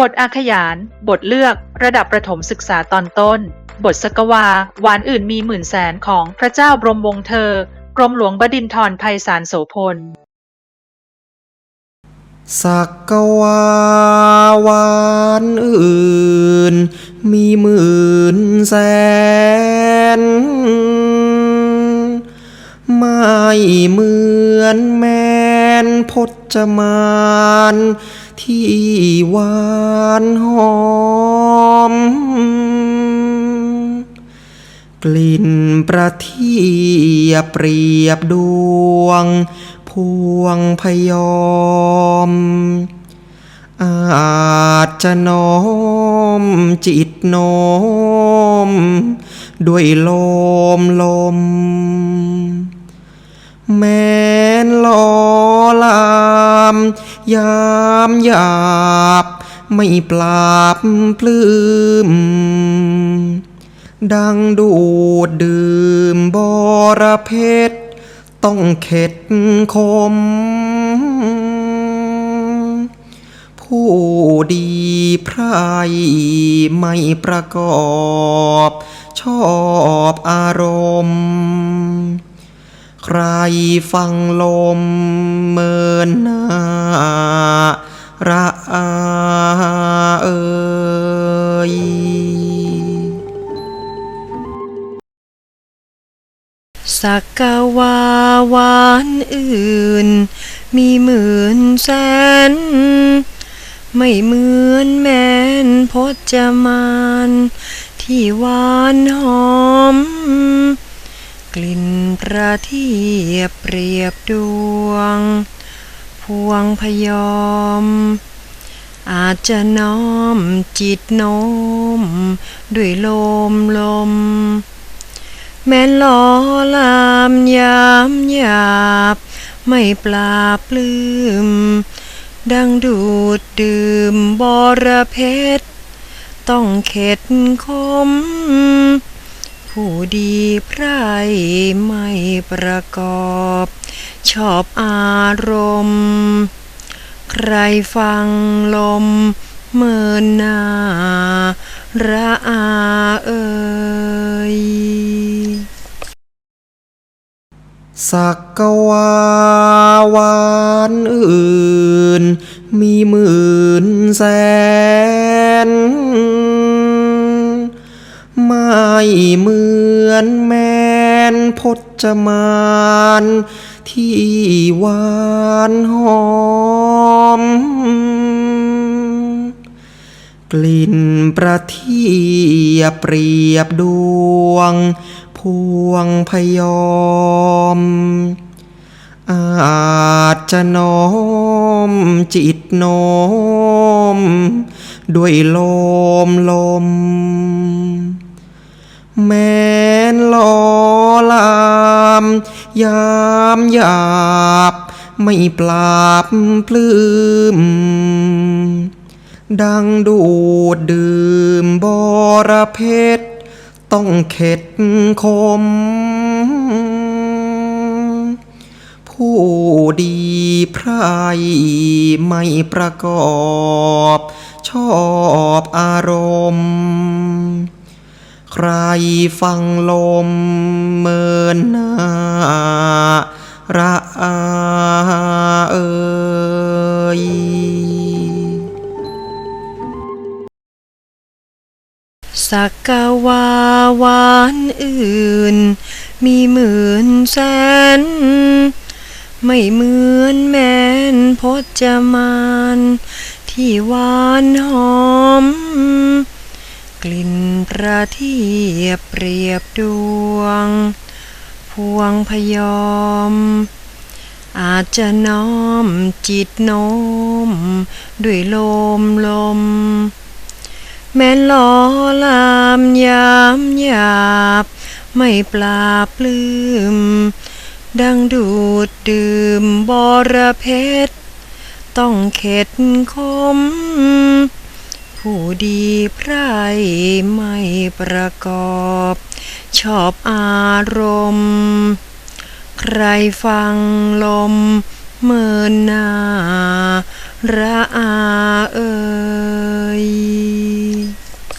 บทอาขยาน บทเลือก ระดับประถมศึกษาตอนต้น บทสกวา หวานอื่นมีหมื่นแสนของพระเจ้าบรมวงศ์เธอ กรมหลวงบดินทรภัยสารโสพล สักกวาวานอื่น มีหมื่นแสน ไม่เหมือนแมนพจมาน ที่หวานหอม กลิ่นประทียบเปรียบดวง พวงพยอม อาจจะน้อมจิตโน้มด้วยลมลมามยามหยาบ ไม่ปราบปลื้ม ดังดูดดื่มบอระเพชรต้องเข็ดคม ผู้ดีไพรไม่ประกอบ ชอบอารมณ์ ใครฟังลมเมินหน้าระอาเอยสักกวาวานอื่น มีหมื่นแสน ไม่เหมือนแมนพจมาน ที่หวานหอม กลิ่นประเทียบเปรียบดวง พวงพยอม อาจจะน้อมจิตโน้ม ด้วยลมลม แม้นลอลามยามหยาบ ไม่ปลาปลื้ม ดังดูดดื่มบรเพชรต้องเข็ดคม ผู้ดีไพรไม่ประกอบ ชอบอารมณ์ ใครฟังลม เมินนาระอาเอ่ยสักกวาวานอื่น มีหมื่นแสน เหมือนแมนพจมานที่หวานหอม กลิ่นประทียบเปรียบดวง พวงพยอม อาจจะน้อมจิตน้อม ด้วยลมลม แม้นลอลาม ยามหยาบ ไม่ปราบปลื้ม ดังดูดดื่มบรเพชรต้องเข็ดคม ผู้ดีไพรไม่ประกอบ ชอบอารมณ์ ใครฟังลมเมินหน้าระอาเอ่ยสักกวาวานอื่น มีหมื่นแสน ไม่เหมือนแมนพจมาน ที่หวานหอม กลิ่น ประทียบเปรียบดวง พวงพยอม อาจจะน้อมจิตโน้ม ด้วยลมลม แม้นลอลามยามหยาบ ไม่ปลาปลื้ม ดังดูดดื่มบรเพชร ต้องเข็ดคม ผู้ดีไพรไม่ประกอบ ชอบอารมณ์ ใครฟังลมเมินนาระอาเอ่ย